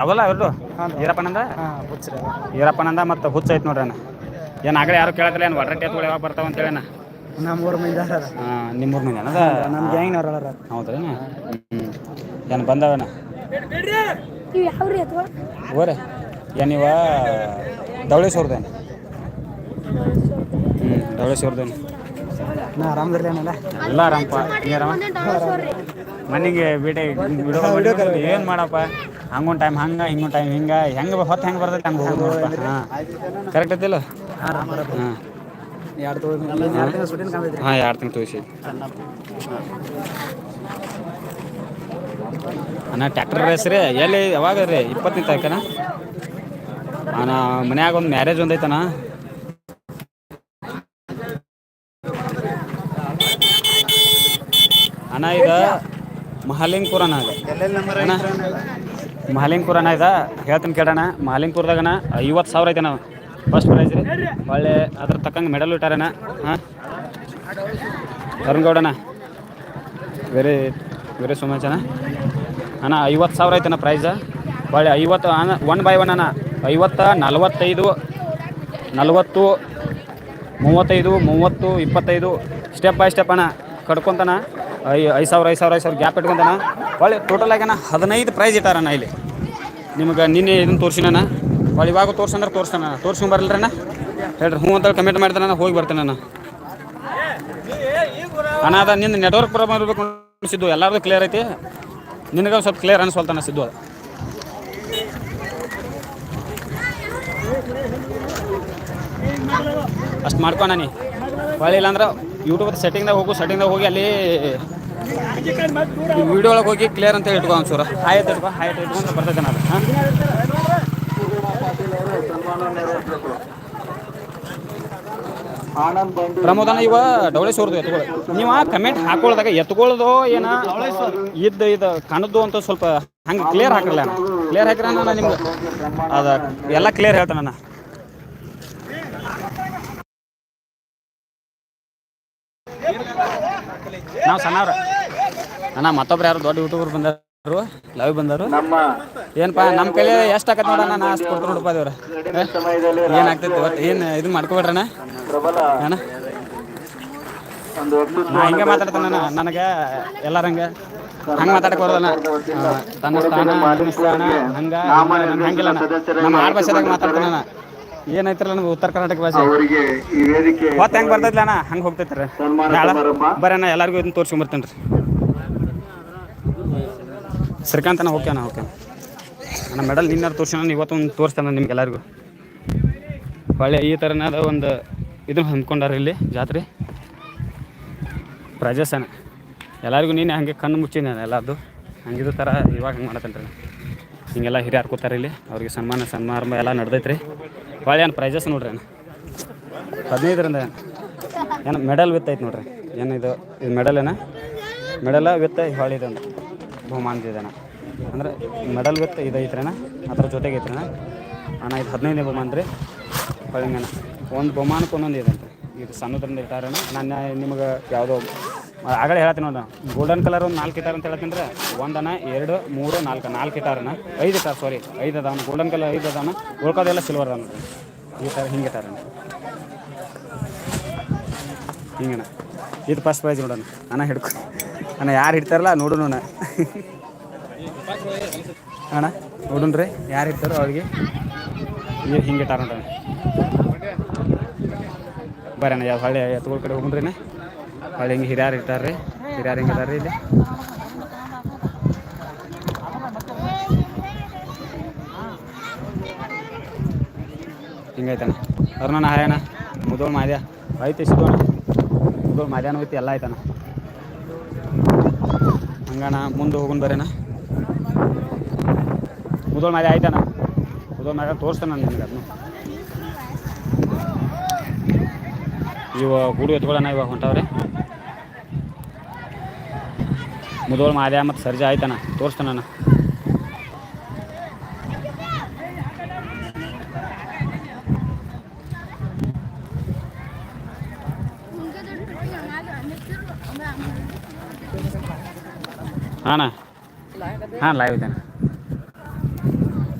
ಅವಲ್ಲ ಅವರು ಹಾಂ ಈರಪ್ಪನಂದ ಹಾಂ ಈರಪ್ಪನಂದ ಮತ್ತು ಹುಚ್ಚ ಐತ್ ನೋಡ್ರಣ ಏನು ಆಗಲೇ ಯಾರು ಕೇಳತ್ತಲ್ಲ ಏನು ವಾಟರ್ ಟೇಪ್ಗಳು ಯಾವಾಗ ಬರ್ತಾವ ಮಂದಿ ಅದಾರ ಹಾಂ ನಿಮ್ಮೂರು ಮಂದಿ ಅದ? ನಮ್ಮ ಗ್ಯಾಂಗ್ನವ್ರು ಹೌದ್ರಿ ಹ್ಞೂ ಏನು ಬಂದವಣ್ಣ ಏನು ಓರೆ ಏನೀವ ಧವಳೇಶ್ವರದೇನು? ಹ್ಞೂ ಧವಳೇಶ್ವರದೇನು. ನಾ ಎಲ್ಲ ಆರಾಮಪ್ಪ ನೀ ಆರಾಮ? ಮನೆಗೆ ಬೇಟೆ ಏನು ಮಾಡಪ್ಪ? ಹಂಗೊಂದು ಟೈಮ್ ಹಂಗೆ ಹಿಂಗೊಂದು ಟೈಮ್ ಹಿಂಗೆ ಹೆಂಗೆ ಹೊತ್ತು ಹೆಂಗೆ ಬರ್ತೈತೆ ಹಂಗೆ ಹೋಗೋದು ಹಾಂ ಕರೆಕ್ಟ್ ಐತಿಲ್ಲ ಹಾಂ. ಎರಡು ಹಾಂ. ಎರಡು ತಿಂಗಳು ತೋರಿಸಿ. ಅಣ್ಣ ಟ್ಯಾಕ್ಟರ್ ರೇಸ್ ರೀ. ಎಲ್ಲಿ ಯಾವಾಗ ರೀ? ಇಪ್ಪತ್ತನೇ ತಾರೀಕನ? ಅಣ್ಣ ಮನ್ಯಾಗ ಒಂದು ಮ್ಯಾರೇಜ್ ಒಂದು ಐತಣ್ಣ. ಅಣ್ಣ ಇದು ಮಹಾಲಿಂಗ್ಪುರ ಅಣ್ಣ? ಅಣ್ಣ ಮಹಾಲಿಂಗ್ಪುರ ಇದ. ಹೇಳ್ತೀನಿ ಕೇಳೋಣ. ಮಹಾಲಿಂಗ್ಪುರದಾಗನ ಐವತ್ತು ಸಾವಿರ ಐತೆ ನಾವು ಫಸ್ಟ್ ಪ್ರೈಸ್ ರೀ. ಒಳ್ಳೆ ಅದ್ರ ತಕ್ಕಂಗೆ ಮೆಡಲ್ ಇಟ್ಟಾರಣ ಹಾಂ? ಅರುಣ್ ಗೌಡಣ್ಣ ವೆರಿ ವೆರಿ ಸೊ ಮಚ್ ಅಣ್ಣ ಅಣ್ಣ ಐವತ್ತು ಸಾವಿರ ಐತಣ್ಣ ಪ್ರೈಸ್ ಒಳ್ಳೆ ಐವತ್ತು, ಅಣ್ಣ ಒನ್ ಬೈ ಒನ್ ಅಣ್ಣ. ಐವತ್ತ, ನಲವತ್ತೈದು, ನಲವತ್ತು, ಮೂವತ್ತೈದು, ಮೂವತ್ತು, ಇಪ್ಪತ್ತೈದು. ಸ್ಟೆಪ್ ಬೈ ಸ್ಟೆಪ್ ಅಣ್ಣ. ಕಡ್ಕೊಂತಾನ ಐ, ಐದು ಸಾವಿರ ಐದು ಸಾವಿರ ಐದು ಸಾವಿರ ಗ್ಯಾಪ್ ಇಟ್ಕೊತಾನ ಒಳ್ಳೆ ಟೋಟಲ್ ಆಗ್ಯಾನ ಹದಿನೈದು ಪ್ರೈಸ್ ಇಟ್ಟಾರಣ್ಣ ಇಲ್ಲಿ. ನಿಮ್ಗೆ ನಿನ್ನೆ ಇದನ್ನ ತೋರಿಸಿನ ಒಳ್ಳೆ ಇವಾಗ ತೋರ್ಸಂದ್ರೆ ತೋರಿಸ್ತಾನ ತೋರ್ಸ್ಕೊಂಡ್ ಬರಲ್ರಣ್ಣ? ಹೇಳ್ರಿ, ಹ್ಞೂ ಅಂತ ಕಮೆಂಟ್ ನಾನು ಹೋಗಿ ಬರ್ತಾನೆ ನಾನು ಅಣ್ಣ, ಅದ ನಿನ್ನ ನೆಟ್ವರ್ಕ್ ಪ್ರಾಬ್ಲಮ್ ಇರಬೇಕು ಸಿದ್ದು, ಎಲ್ಲಾರ್ದು ಕ್ಲಿಯರ್ ಐತಿ. ನಿನಗೆ ಸ್ವಲ್ಪ ಕ್ಲಿಯರ್ ಅನ್ಸೋಲ್ತಾನ ಸಿದ್ದು ಅದು. ಅಷ್ಟು ಮಾಡ್ಕೊಣ ನೀ. ಹೊಳ್ಳಿ ಇಲ್ಲಾಂದ್ರೆ ಯೂಟ್ಯೂಬ್ ಸೆಟ್ಟಿಂಗ್ದಾಗ ಹೋಗು ಸೆಟ್ಟಿಂಗ್ದಾಗ ಹೋಗಿ ಅಲ್ಲಿ ವಿಡಿಯೋ ಒಳಗೆ ಹೋಗಿ ಕ್ಲಿಯರ್ ಅಂತ ಇಟ್ಕೊ ಒಂಚೂರು. ಹಾಯ್ ಇಟ್ಕೊ ಹಾಯ್ ಇಟ್ಕೊಂಡು ಬರ್ತದೆ ನಾನು. ಪ್ರಮೋದನ ಇವ ಡವಳೇಶ್ವರದು ಎತ್ಕೊಳ್ಳಿ ನೀವು ಕಮೆಂಟ್ ಹಾಕೊಳ್ದಾಗ ಎತ್ಕೊಳ್ಳೋದು ಏನ ಇದ್ದ ಇದು ಕಣದ್ದು ಅಂತ ಸ್ವಲ್ಪ ಹಂಗೆ ಕ್ಲಿಯರ್ ಹಾಕಿರಲ್ಲ ಕ್ಲಿಯರ್ ಹಾಕಿರ ನಾನು ನಿಮ್ಗೆ ಅದ, ಎಲ್ಲ ಕ್ಲಿಯರ್ ಹೇಳ್ತಾನೆ ನಾನು ನಾವು ಸಣ್ಣವ್ರ. ಅಣ್ಣ ಮತ್ತೊಬ್ರು ಯಾರು ದೊಡ್ಡ ಯೂಟ್ಯೂಬರ್ ಬಂದರು ಲವ್ ಬಂದರು ಏನಪ್ಪ ನಮ್ಮ ಕೈಲಿ ಎಷ್ಟು ಆಕತ್ ನೋಡೋಣ ನಾ ಅಷ್ಟು ಕೊಡ್ತೀನಿ ನೋಡಪ್ಪ ದೇವ್ರ. ಏನಾಗ್ತೈತಿ ಒಟ್ಟು ಏನು ಇದು ಮಾಡ್ಕೋಬೇಡ್ರಣ್ಣ? ಅಣ್ಣ? ನಾ ಹಿಂಗೆ ಮಾತಾಡ್ತಾನ ನನಗೆ ಎಲ್ಲರಂಗೆ ಹಂಗೆ. ಹಂಗ ಬರೋದಣ್ಣ. ಆ, ತನ್ನ ಸ್ಥಾನ ಹಂಗೆ ಹಂಗಿಲ್ಲ. ನಮ್ಮ ಆಡ್ ಭಾಷೆದಾಗ ಮಾತಾಡ್ತಾನ ಏನೈತ್ರಲ್ಲ ನಮ್ಗೆ ಉತ್ತರ ಕರ್ನಾಟಕ ಭಾಷೆ? ಹೊತ್ತು ಹೆಂಗೆ ಬರ್ತೈತಿಲ್ಲ ಅಣ್ಣ? ಹಂಗೆ ಹೋಗ್ತೈತ್ರಿ? ಬರೀ ಅಣ್ಣ ಎಲ್ಲರಿಗೂ ಇದನ್ನ ತೋರ್ಸ್ಕೊಂಬರ್ತೇನೆ ರೀ. ಶ್ರೀಕಾಂತನ ಓಕೆ ಅಣ್ಣ ಓಕೆ ಅಣ್ಣ. ಮೆಡಲ್ ನಿನ್ನಾರು ಇವತ್ತು ಒಂದು ತೋರಿಸ್ತಾನೆ ನಿಮ್ಗೆ ಎಲ್ಲರಿಗೂ. ಒಳ್ಳೆ ಈ ಥರನಾದ ಒಂದು ಇದನ್ನು ಹೊಂದ್ಕೊಂಡಾರ ಇಲ್ಲಿ ಜಾತ್ರೆ. ಪ್ರಜಾಸನ. ಅಣ್ಣ ಎಲ್ಲರಿಗೂ ನೀನು ಹಂಗೆ ಕಣ್ಣು ಮುಚ್ಚಿನ ನಾನು ಎಲ್ಲದ್ದು ಹಂಗಿದು ಥರ ಇವಾಗ ಹಂಗೆ ಮಾಡತ್ತೇನೆ ರೀ ಹಿಂಗೆಲ್ಲ ಹಿರಿಯರು ಕೂತಾರೆ ಇಲ್ಲಿ. ಅವ್ರಿಗೆ ಸನ್ಮಾನ ಸಮಾರಂಭ ಎಲ್ಲ ನಡೆದೈತೆ ರೀ ಹೊಳ್ಳಿ ಏನು ಪ್ರೈಜಸ್ ನೋಡ್ರಿ ಏನು ಹದಿನೈದರಿಂದ. ಏನು ಮೆಡಲ್ ವಿತ್ ಐತೆ ನೋಡ್ರಿ? ಏನು ಇದು ಇದು ಮೆಡಲ್ ಏನ? ಮೆಡಲ ವಿತ್ ಹೊಳ್ಳಿ ಇದೆ ಬಹುಮಾನ ಬಹುಮಾನದಿದೆ ಅಂದ್ರೆ ಮೆಡಲ್ ವಿತ್ ಇದು ಐತ್ರೇನ ಅದ್ರ ಜೊತೆಗೆ ಐತ್ರೇನ ಅಣ್ಣ. ಇದು ಹದಿನೈದನೇ ಬಹುಮಾನ ರೀ. ಒಂದು ಬಹುಮಾನಕ್ಕೆ ಒಂದೊಂದು ಇದೆ ಅಂತ ಇದು ಸಣ್ಣದ್ರಿಂದ ಇಟ್ಟಾರ ನಾನು ನಿಮಗೆ ಯಾವುದೋ, ಆಗಲೇ ಹೇಳ್ತೀನಿ ನೋಡ ಗೋಲ್ಡನ್ ಕಲರ್ ಒಂದು ನಾಲ್ಕು ಇಟ್ಟಾರ ಅಂತ ಹೇಳ್ತೀನಿ ಒಂದನ ಎರಡು, ಮೂರು, ನಾಲ್ಕು ನಾಲ್ಕು ಇಟ್ಟಾರನ ಐದು ಇಟ್ಟಾರ ಸಾರಿ ಐದು ಅದಾವ ಗೋಲ್ಡನ್ ಕಲರ್ ಐದು ಅದಾನ ಉಳ್ಕೋದೆಲ್ಲ ಸಿಲ್ವರ್ ಅದ ಈ ಥರ ಹಿಂಗೆ ಇಟ್ಟಾರಣ್ಣ ಹಿಂಗಣ ಇದು ಫಸ್ಟ್ ಪ್ರೈಸ್ ನೋಡೋಣ ಅಣ್ಣ. ಹಿಡ್ಕೊ. ಅಣ್ಣ ಯಾರು ಹಿಡ್ತಾರಲ್ಲ ನೋಡೋಣ ಅಣ್ಣ. ಅಣ್ಣ ನೋಡೋಣ ರೀ ಯಾರು ಇರ್ತಾರೋ ಅವ್ರಿಗೆ. ಹಿಂಗೆ ಇಟ್ಟಾರ ನೋಡೋಣ ಬರ್ರಿ ಅಣ್ಣ ಯಾವ ಹಳ್ಳಿ ಎತ್ತುಗಳ ಕಡೆ ಹೋಗ್ರಿ ಹಳ್ಳಿ ಹಿಂಗೆ ಹಿರಿಯರು ಇರ್ತಾರೆ ರೀ. ಹಿರಿಯರು ಹಿಂಗೆ ಇದಾರೆ ರೀ ಇಲ್ಲಿ? ಹಿಂಗೈತಣ್ಣ. ಅರುಣನ ಹಾಯಣ್ಣ. ಮುದೋಳು ಮಾದ್ಯ. ಐತಿ ಸಿಗೋಣ ಮುದೋಳು ಮಾದ್ಯಾನ ಐತಿ ಎಲ್ಲ ಐತಣ್ಣ ಹಂಗಣ ಮುಂದೆ ಹೋಗೋಣ ಬರೇನ? ಮುದೋಳು ಮಾದ್ಯ ಆಯ್ತಣ್ಣ. ಮುದೋಳ್ ಮಾದ್ಯ ತೋರಿಸ್ತಾನ ನಾನು ಅದನ್ನ ಅದನ್ನು ಇವ ಗೂಡು ಎತ್ಕೊಳ್ಳೋಣ ಇವಾಗ ಹೊಂಟವ್ರೆ. ಮುದೋಳು ಮಾದ್ಯ ಮತ್ತು ಸರ್ಜಾ ಆಯ್ತಾನ ತೋರಿಸ್ತಾನ ಹಾಂ ಹಾಂ ಲೈವ್ ಇದ್ದಾನೆ.